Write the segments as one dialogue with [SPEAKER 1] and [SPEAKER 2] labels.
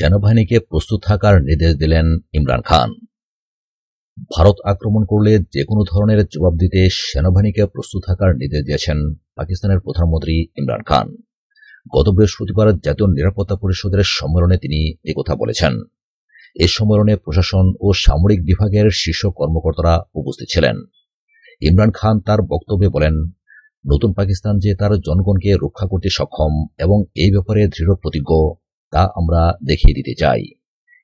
[SPEAKER 1] সেনাবাহিনীকে প্রস্তুত থাকার নির্দেশ দিলেন ইমরান খান। ভারত আক্রমণ করলে যে কোনো ধরনের জবাব দিতে সেনাবাহিনীকে প্রস্তুত থাকার নির্দেশ দিয়েছেন পাকিস্তানের প্রধানমন্ত্রী ইমরান খান। গত বৃহস্পতিবার জাতীয় নিরাপত্তা পরিষদের সম্মেলনে তিনি একথা বলেছেন। এ সম্মেলনে প্রশাসন ও সামরিক বিভাগের শীর্ষ কর্মকর্তারা উপস্থিত ছিলেন। ইমরান খান তার বক্তব্যে বলেন, নতুন পাকিস্তান যে তার জনগণকে রক্ষা করতে সক্ষম এবং এই ব্যাপারে দৃঢ় প্রতিজ্ঞ তা আমরা দেখিয়ে দিতে চাই।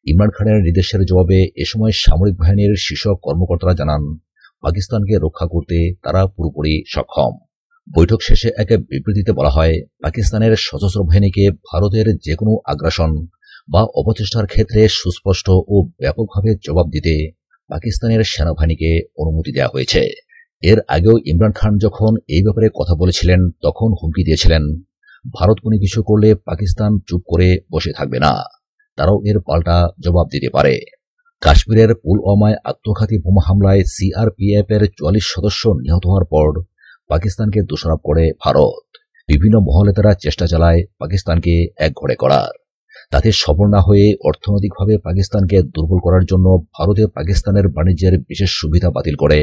[SPEAKER 1] ইমরান খানের নির্দেশের জবাবে এ সময় সামরিক বাহিনীর শীর্ষ কর্মকর্তারা জানান, পাকিস্তানকে রক্ষা করতে তারা পুরোপুরি সক্ষম। বৈঠক শেষে এক বিবৃতিতে বলা হয়, পাকিস্তানের সশস্ত্র বাহিনীকে ভারতের যে কোনো আগ্রাসন বা অপচেষ্টার ক্ষেত্রে সুস্পষ্ট ও ব্যাপকভাবে জবাব দিতে পাকিস্তানের সেনাবাহিনীকে অনুমতি দেওয়া হয়েছে। এর আগেও ইমরান খান যখন এই ব্যাপারে কথা বলেছিলেন, তখন হুমকি দিয়েছিলেন। ভারত কোনো কিছু করলে পাকিস্তান চুপ করে বসে থাকবে না। তারাও এর পাল্টা জবাব দিতে পারে। কাশ্মীরের পুলওয়ামায় আত্মঘাতী বোমা হামলায় সিআরপিএফ এর চুয়াল্লিশ সদস্য নিহত হওয়ার পর পাকিস্তানকে দোষারোপ করে ভারত। বিভিন্ন মহলে তারা চেষ্টা চালায় পাকিস্তানকে একঘরে করার। তাতে সফল না হয়ে অর্থনৈতিকভাবে পাকিস্তানকে দুর্বল করার জন্য ভারতে পাকিস্তানের বাণিজ্যের বিশেষ সুবিধা বাতিল করে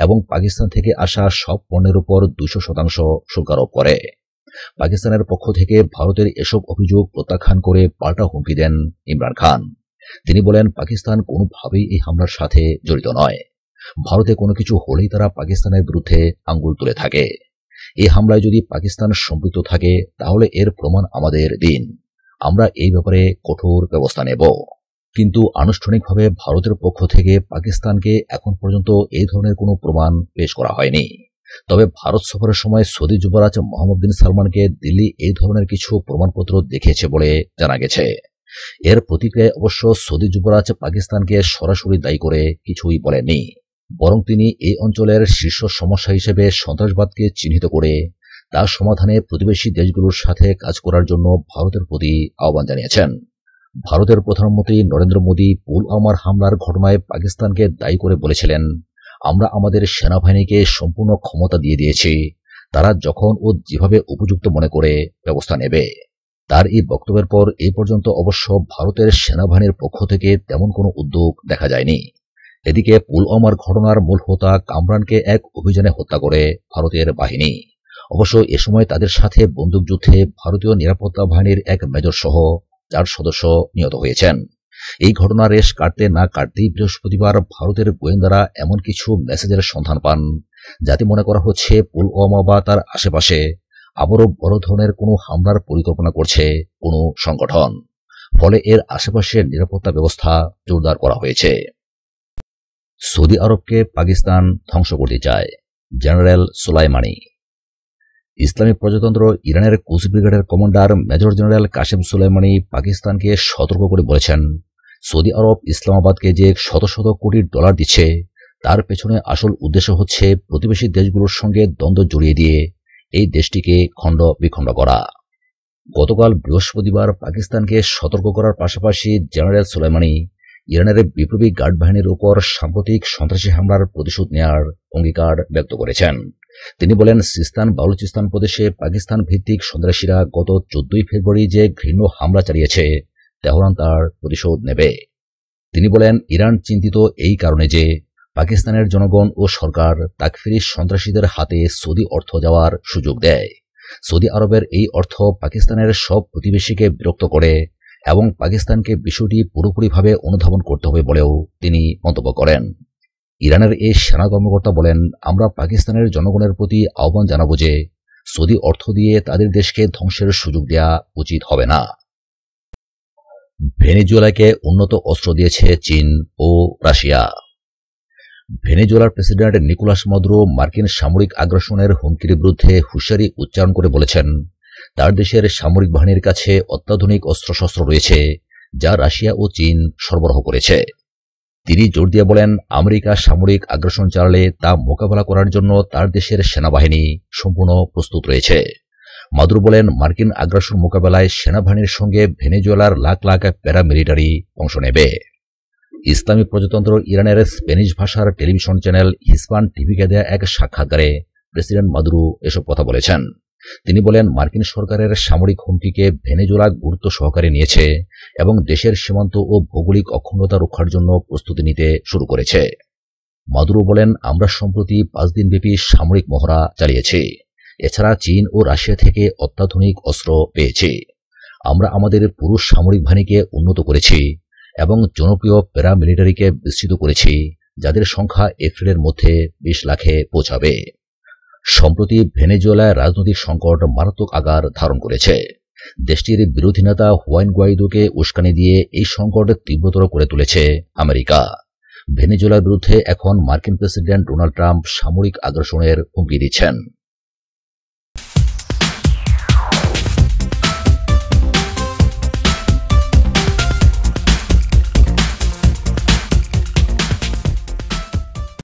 [SPEAKER 1] এবং পাকিস্তান থেকে আসা সব পণ্যের উপর দুশো শতাংশ শুল্ক আরোপ করে। পাকিস্তানের পক্ষ থেকে ভারতের এসব অভিযোগ প্রত্যাখ্যান করে পাল্টা হুমকি দেন ইমরান খান। তিনি বলেন, পাকিস্তান কোনোভাবেই এই হামলার সাথে জড়িত নয়। ভারতে কোনো কিছু হলেই তারা পাকিস্তানের বিরুদ্ধে আঙ্গুল তুলে থাকে। এই হামলায় যদি পাকিস্তান সম্পৃক্ত থাকে, তাহলে এর প্রমাণ আমাদের দিন। আমরা এই ব্যাপারে কঠোর ব্যবস্থা নেব। কিন্তু আনুষ্ঠানিকভাবে ভারতের পক্ষ থেকে পাকিস্তানকে এখন পর্যন্ত এই ধরনের কোনো প্রমাণ পেশ করা হয়নি। তবে ভারত সফরের সময় সৌদি যুবরাজ মোহাম্মদ বিন সালমানকে দিল্লি এই ধরনের কিছু প্রমাণপত্র দেখিয়েছে বলে জানা গেছে। এর প্রতিক্রিয়ায় অবশ্য সৌদি যুবরাজ পাকিস্তানকে সরাসরি দায়ী করে কিছুই বলেননি। বরং তিনি এই অঞ্চলের শীর্ষ সমস্যা হিসেবে সন্ত্রাসবাদকে চিহ্নিত করে তা সমাধানে প্রতিবেশী দেশগুলোর সাথে কাজ করার জন্য ভারতের প্রতি আহ্বান জানিয়েছেন। ভারতের প্রধানমন্ত্রী নরেন্দ্র মোদী পুলওয়ামার হামলার ঘটনায় পাকিস্তানকে দায়ী করে বলেছিলেন আমরা আমাদের সেনাবাহিনীকে সম্পূর্ণ ক্ষমতা দিয়ে দিয়েছি। তারা যখন ও যেভাবে উপযুক্ত মনে করে ব্যবস্থা নেবে। তার এই বক্তব্যের পর এই পর্যন্ত অবশ্য ভারতের সেনাবাহিনীর পক্ষ থেকে তেমন কোনো উদ্যোগ দেখা যায়নি। এদিকে পুলওয়ামার ঘটনার মূল হোতা কামরানকে এক অভিযানে হত্যা করে ভারতের বাহিনী। অবশ্য এ সময় তাদের সাথে বন্দুকযুদ্ধে ভারতীয় নিরাপত্তা বাহিনীর এক মেজর সহ চার সদস্য নিহত হয়েছেন। এই ঘটনা রেশ কাটতে না কাটতেই বৃহস্পতিবার ভারতের গোয়েন্দারা এমন কিছু মেসেজের সন্ধান পান, যাতে মনে করা হচ্ছে পুলওয়ামা বা তার আশেপাশে আবারও বড় ধরনের কোনো হামলার পরিকল্পনা করছে কোনো সংগঠন। ফলে এর আশেপাশের নিরাপত্তা ব্যবস্থা জোরদার করা হয়েছে। সৌদি আরবকে পাকিস্তান ধ্বংস করতে চায় জেনারেল সোলাইমানি। ইসলামী প্রজাতন্ত্র ইরানের কুচ ব্রিগেডের commander major general Qasem Soleimani পাকিস্তানকে সতর্ক করে বলেছেন সৌদি আরব ইসলামাবাদকে যে শত শত কোটি ডলার দিচ্ছে, তার পেছনে আসল উদ্দেশ্য হচ্ছে প্রতিবেশী দেশগুলোর সঙ্গে দ্বন্দ্ব জড়িয়ে দিয়ে এই দেশটিকে খণ্ড বিখণ্ড করা। গতকাল বৃহস্পতিবার পাকিস্তানকে সতর্ক করার পাশাপাশি জেনারেল সুলাইমানি ইরানের বিপ্লবী গার্ড বাহিনীর উপর সাম্প্রতিক সন্ত্রাসী হামলার প্রতিশোধ নেয়ার অঙ্গীকার ব্যক্ত করেছেন। তিনি বলেন, সিস্তান বালুচিস্তান প্রদেশে পাকিস্তান ভিত্তিক সন্ত্রাসীরা গত চোদ্দই ফেব্রুয়ারি যে ঘৃণ্য হামলা চালিয়েছে তেহরান তার প্রতিশোধ নেবে। তিনি বলেন, ইরান চিন্তিত এই কারণে যে পাকিস্তানের জনগণ ও সরকার তাকফিরি সন্ত্রাসীদের হাতে সৌদি অর্থ দেওয়ার সুযোগ দেয়। সৌদি আরবের এই অর্থ পাকিস্তানের সব প্রতিবেশীকে বিরক্ত করে এবং পাকিস্তানকে বিষয়টি পুরোপুরিভাবে অনুধাবন করতে হবে বলেও তিনি মন্তব্য করেন। ইরানের এই সেনা কর্মকর্তা বলেন, আমরা পাকিস্তানের জনগণের প্রতি আহ্বান জানাব যে সৌদি অর্থ দিয়ে তাদের দেশকে ধ্বংসের সুযোগ দেওয়া উচিত হবে না। ভেনেজুয়েলাকে উন্নত অস্ত্র দিয়েছে চীন ও রাশিয়া। ভেনেজুয়েলার প্রেসিডেন্ট নিকোলাস মদ্রো মার্কিন সামরিক আগ্রাসনের হুমকির বিরুদ্ধে হুঁশিয়ারি উচ্চারণ করে বলেছেন, তার দেশের সামরিক বাহিনীর কাছে অত্যাধুনিক অস্ত্রশস্ত্র রয়েছে, যা রাশিয়া ও চীন সরবরাহ করেছে। তিনি জোর দিয়ে বলেন, আমেরিকা সামরিক আগ্রাসন চালালে তা মোকাবেলা করার জন্য তার দেশের সেনাবাহিনী সম্পূর্ণ প্রস্তুত রয়েছে। মাদুর বলেন, মার্কিন আগ্রাসন মোকাবেলায় সেনাবাহিনীর সঙ্গে ভেনেজুয়েলার লাখ লাখ প্যারামিলিটারি অংশ নেবে। ইসলামী প্রজাতন্ত্র ইরানের স্পেনিশ ভাষার টেলিভিশন চ্যানেল হিসপান টিভিকে দেয়া এক সাক্ষাৎকারে প্রেসিডেন্ট মাদুরু এসব কথা বলেছেন। তিনি বলেন, মার্কিন সরকারের সামরিক হুমকিকে ভেনেজুলা গুরুত্ব সহকারে নিয়েছে এবং দেশের সীমান্ত ও ভৌগোলিক অখণ্ডতা রক্ষার জন্য প্রস্তুতি নিতে শুরু করেছে। মাদুরো বলেন, আমরা সম্প্রতি পাঁচ দিনব্যাপী সামরিক মহড়া চালিয়েছি। এছাড়া চীন ও রাশিয়া থেকে অত্যাধুনিক অস্ত্র পেয়েছে। আমরা আমাদের পুরুষ সামরিক বাহিনীকে উন্নত করেছি এবং জনপ্রিয় প্যারামিলিটারিকে বিস্তৃত করেছি, যাদের সংখ্যা এপ্রিলের মধ্যে বিশ লাখে পৌঁছাবে। সম্প্রতি ভেনেজুয়েলায় রাজনৈতিক সংকট মারাত্মক আকার ধারণ করেছে। দেশটির বিরোধী নেতা হুয়াইন গুয়াইদোকে উস্কানি দিয়ে এই সংকট তীব্রতর করে তুলেছে আমেরিকা। ভেনেজুয়েলার বিরুদ্ধে এখন মার্কিন প্রেসিডেন্ট ডোনাল্ড ট্রাম্প সামরিক আগ্রাসনের হুমকি দিচ্ছেন।